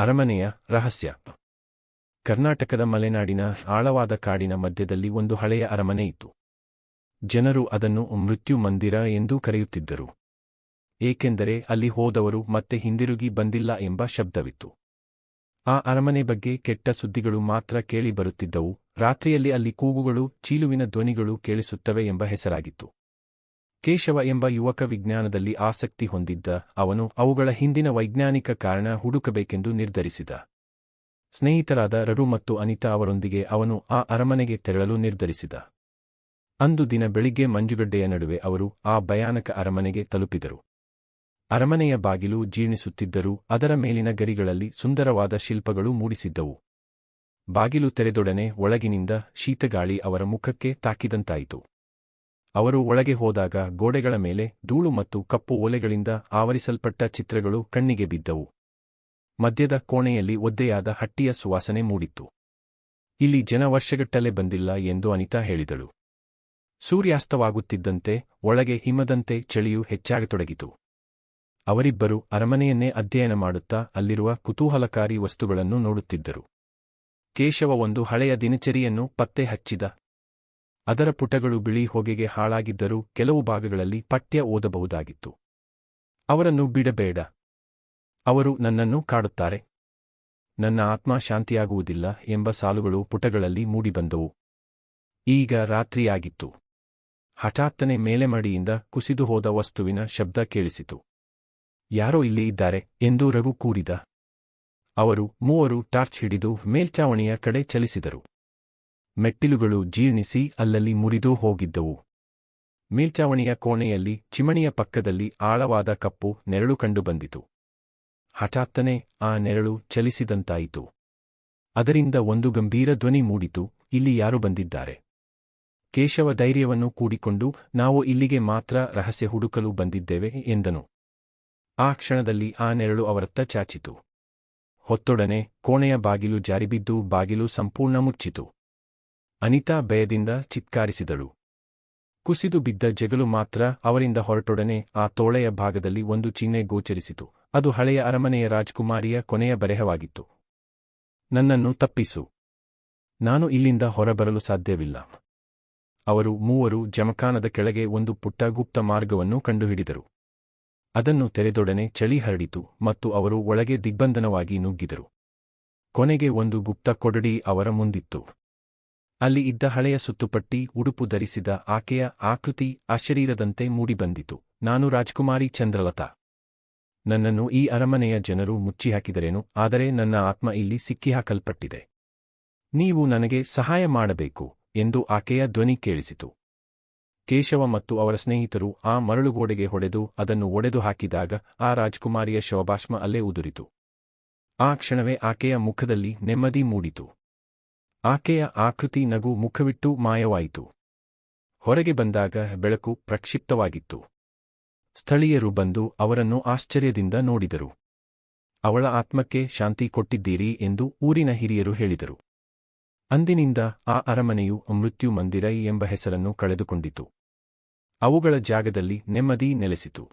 ಅರಮನೆಯ ರಹಸ್ಯ. ಕರ್ನಾಟಕದ ಮಲೆನಾಡಿನ ಆಳವಾದ ಕಾಡಿನ ಮಧ್ಯದಲ್ಲಿ ಒಂದು ಹಳೆಯ ಅರಮನೆ ಇತ್ತು. ಜನರು ಅದನ್ನು ಮೃತ್ಯು ಮಂದಿರ ಎಂದು ಕರೆಯುತ್ತಿದ್ದರು. ಏಕೆಂದರೆ ಅಲ್ಲಿ ಹೋದವರು ಮತ್ತೆ ಹಿಂದಿರುಗಿ ಬಂದಿಲ್ಲ ಎಂಬ ಶಬ್ದವಿತ್ತು. ಆ ಅರಮನೆ ಬಗ್ಗೆ ಕೆಟ್ಟ ಸುದ್ದಿಗಳು ಮಾತ್ರ ಕೇಳಿ ಬರುತ್ತಿದ್ದವು ರಾತ್ರಿಯಲ್ಲಿ ಅಲ್ಲಿ ಕೂಗುಗಳು, ಚೀಲುವಿನ ಧ್ವನಿಗಳು ಕೇಳಿಸುತ್ತವೆ ಎಂಬ ಹೆಸರಾಗಿತ್ತು. ಕೇಶವ ಎಂಬ ಯುವಕ ವಿಜ್ಞಾನದಲ್ಲಿ ಆಸಕ್ತಿ ಹೊಂದಿದ್ದ ಅವನು ಅವುಗಳ ಹಿಂದಿನ ವೈಜ್ಞಾನಿಕ ಕಾರಣ ಹುಡುಕಬೇಕೆಂದು ನಿರ್ಧರಿಸಿದ. ಸ್ನೇಹಿತರಾದ ರರು ಮತ್ತು ಅನಿತಾ ಅವರೊಂದಿಗೆ ಅವನು ಆ ಅರಮನೆಗೆ ತೆರಳಲು ನಿರ್ಧರಿಸಿದ. ಅಂದು ದಿನ ಬೆಳಿಗ್ಗೆ ಮಂಜುಗಡ್ಡೆಯ ನಡುವೆ ಅವರು ಆ ಭಯಾನಕ ಅರಮನೆಗೆ ತಲುಪಿದರು. ಅರಮನೆಯ ಬಾಗಿಲು ಜೀರ್ಣಿಸುತ್ತಿದ್ದರೂ ಅದರ ಮೇಲಿನ ಗರಿಗಳಲ್ಲಿ ಸುಂದರವಾದ ಶಿಲ್ಪಗಳು ಮೂಡಿಸಿದ್ದವು. ಬಾಗಿಲು ತೆರೆದೊಡನೆ ಒಳಗಿನಿಂದ ಶೀತಗಾಳಿ ಅವರ ಮುಖಕ್ಕೆ ತಾಕಿದಂತಾಯಿತು. ಅವರು ಒಳಗೆ ಹೋದಾಗ ಗೋಡೆಗಳ ಮೇಲೆ ಧೂಳು ಮತ್ತು ಕಪ್ಪು ಓಲೆಗಳಿಂದ ಆವರಿಸಲ್ಪಟ್ಟ ಚಿತ್ರಗಳು ಕಣ್ಣಿಗೆ ಬಿದ್ದವು. ಮಧ್ಯದ ಕೋಣೆಯಲ್ಲಿ ಒದ್ದೆಯಾದ ಹಟ್ಟಿಯ ಸುವಾಸನೆ ಮೂಡಿತ್ತು. ಇಲ್ಲಿ ಜನ ವರ್ಷಗಟ್ಟಲೆ ಬಂದಿಲ್ಲ ಎಂದು ಅನಿತಾ ಹೇಳಿದಳು. ಸೂರ್ಯಾಸ್ತವಾಗುತ್ತಿದ್ದಂತೆ ಒಳಗೆ ಹಿಮದಂತೆ ಚಳಿಯು ಹೆಚ್ಚಾಗತೊಡಗಿತು. ಅವರಿಬ್ಬರು ಅರಮನೆಯನ್ನೇ ಅಧ್ಯಯನ ಮಾಡುತ್ತಾ ಅಲ್ಲಿರುವ ಕುತೂಹಲಕಾರಿ ವಸ್ತುಗಳನ್ನು ನೋಡುತ್ತಿದ್ದರು. ಕೇಶವ ಒಂದು ಹಳೆಯ ದಿನಚರಿಯನ್ನು ಪತ್ತೆ ಹಚ್ಚಿದ ಅದರ ಪುಟಗಳು ಬಿಳಿ ಹೊಗೆಗೆ ಹಾಳಾಗಿದ್ದರೂ ಕೆಲವು ಭಾಗಗಳಲ್ಲಿ ಪಠ್ಯ ಓದಬಹುದಾಗಿತ್ತು. ಅವರನ್ನು ಬಿಡಬೇಡ. ಅವರು ನನ್ನನ್ನು ಕಾಡುತ್ತಾರೆ. ನನ್ನ ಆತ್ಮ ಶಾಂತಿಯಾಗುವುದಿಲ್ಲ ಎಂಬ ಸಾಲುಗಳು ಪುಟಗಳಲ್ಲಿ ಮೂಡಿಬಂದವು. ಈಗ ರಾತ್ರಿಯಾಗಿತ್ತು. ಹಠಾತ್ತನೆ ಮೇಲೆಮಡಿಯಿಂದ ಕುಸಿದು ಹೋದ ವಸ್ತುವಿನ ಶಬ್ದ ಕೇಳಿಸಿತು. ಯಾರೋ ಇಲ್ಲಿ ಇದ್ದಾರೆ ಎಂದು ರಘು ಕೂರಿದ. ಅವರು ಮೂವರು ಟಾರ್ಚ್ ಹಿಡಿದು ಮೇಲ್ಚಾವಣಿಯ ಕಡೆ ಚಲಿಸಿದರು. ಮೆಟ್ಟಿಲುಗಳು ಜೀರ್ಣಿಸಿ ಅಲ್ಲಲ್ಲಿ ಮುರಿದು ಹೋಗಿದ್ದವು. ಮೇಲ್ಚಾವಣಿಯ ಕೋಣೆಯಲ್ಲಿ ಚಿಮಣಿಯ ಪಕ್ಕದಲ್ಲಿ ಆಳವಾದ ಕಪ್ಪು ನೆರಳು ಕಂಡುಬಂದಿತು ಹಠಾತ್ತನೆ ಆ ನೆರಳು ಚಲಿಸಿದಂತಾಯಿತು. ಅದರಿಂದ ಒಂದು ಗಂಭೀರ ಧ್ವನಿ ಮೂಡಿತು, ಇಲ್ಲಿ ಯಾರು ಬಂದಿದ್ದಾರೆ? ಕೇಶವ ಧೈರ್ಯವನ್ನು ಕೂಡಿಕೊಂಡು, ನಾವು ಇಲ್ಲಿಗೆ ಮಾತ್ರ ರಹಸ್ಯ ಹುಡುಕಲು ಬಂದಿದ್ದೇವೆ ಎಂದನು. ಆ ಕ್ಷಣದಲ್ಲಿ ಆ ನೆರಳು ಅವರತ್ತ ಚಾಚಿತು. ಹೊತ್ತೊಡನೆ ಕೋಣೆಯ ಬಾಗಿಲು ಜಾರಿಬಿದ್ದು ಬಾಗಿಲು ಸಂಪೂರ್ಣ ಮುಚ್ಚಿತು. ಅನಿತಾ ಭಯದಿಂದ ಚಿತ್ಕಾರಿಸಿದಳು. ಕುಸಿದು ಬಿದ್ದ ಜಗಲು ಮಾತ್ರ ಅವರಿಂದ ಹೊರಟೊಡನೆ ಆ ತೋಳೆಯ ಭಾಗದಲ್ಲಿ ಒಂದು ಚಿಹ್ನೆ ಗೋಚರಿಸಿತು. ಅದು ಹಳೆಯ ಅರಮನೆಯ ರಾಜ್ಕುಮಾರಿಯ ಕೊನೆಯ ಬರೆಹವಾಗಿತ್ತು. ನನ್ನನ್ನು ತಪ್ಪಿಸು. ನಾನು ಇಲ್ಲಿಂದ ಹೊರಬರಲು ಸಾಧ್ಯವಿಲ್ಲ. ಅವರು ಮೂವರು ಜಮಖಾನದ ಕೆಳಗೆ ಒಂದು ಪುಟ್ಟ ಗುಪ್ತ ಮಾರ್ಗವನ್ನು ಕಂಡುಹಿಡಿದರು. ಅದನ್ನು ತೆರೆದೊಡನೆ ಚಳಿ ಹರಡಿತು ಮತ್ತು ಅವರು ಒಳಗೆ ದಿಗ್ಬಂಧನವಾಗಿ ನುಗ್ಗಿದರು. ಕೊನೆಗೆ ಒಂದು ಗುಪ್ತ ಕೊಡಡಿ ಅವರ ಮುಂದಿತ್ತು. ಅಲ್ಲಿ ಇದ್ದ ಹಳೆಯ ಸುತ್ತುಪಟ್ಟಿ ಉಡುಪು ಧರಿಸಿದ ಆಕೆಯ ಆಕೃತಿ ಅಶರೀರದಂತೆ ಶರೀರದಂತೆ ಮೂಡಿಬಂದಿತು. ನಾನು ರಾಜ್ಕುಮಾರಿ ಚಂದ್ರಲತಾ. ನನ್ನನ್ನು ಈ ಅರಮನೆಯ ಜನರು ಮುಚ್ಚಿಹಾಕಿದರೇನು? ಆದರೆ ನನ್ನ ಆತ್ಮ ಇಲ್ಲಿ ಸಿಕ್ಕಿಹಾಕಲ್ಪಟ್ಟಿದೆ. ನೀವು ನನಗೆ ಸಹಾಯ ಮಾಡಬೇಕು, ಎಂದು ಆಕೆಯ ಧ್ವನಿ ಕೇಳಿಸಿತು. ಕೇಶವ ಮತ್ತು ಅವರ ಸ್ನೇಹಿತರು ಆ ಮರಳುಗೋಡೆಗೆ ಹೊಡೆದು ಅದನ್ನು ಒಡೆದು ಹಾಕಿದಾಗ ಆ ರಾಜ್ಕುಮಾರಿಯ ಶವಭಾಷ್ಮ ಅಲ್ಲೇ ಉದುರಿತು. ಆ ಕ್ಷಣವೇ ಆಕೆಯ ಮುಖದಲ್ಲಿ ನೆಮ್ಮದಿ ಮೂಡಿತು. ಆಕೆಯ ಆಕೃತಿ ನಗು ಮುಖವಿಟ್ಟು ಮಾಯವಾಯಿತು. ಹೊರಗೆ ಬಂದಾಗ ಬೆಳಕು ಪ್ರಕ್ಷಿಪ್ತವಾಗಿತ್ತು. ಸ್ಥಳೀಯರು ಬಂದು ಅವರನ್ನು ಆಶ್ಚರ್ಯದಿಂದ ನೋಡಿದರು. ಅವಳ ಆತ್ಮಕ್ಕೆ ಶಾಂತಿ ಕೊಟ್ಟಿದ್ದೀರಿ ಎಂದು ಊರಿನ ಹಿರಿಯರು ಹೇಳಿದರು. ಅಂದಿನಿಂದ ಆ ಅರಮನೆಯು ಮೃತ್ಯು ಮಂದಿರ ಎಂಬ ಹೆಸರನ್ನು ಕಳೆದುಕೊಂಡಿತು. ಅವುಗಳ ಜಾಗದಲ್ಲಿ ನೆಮ್ಮದಿ ನೆಲೆಸಿತು.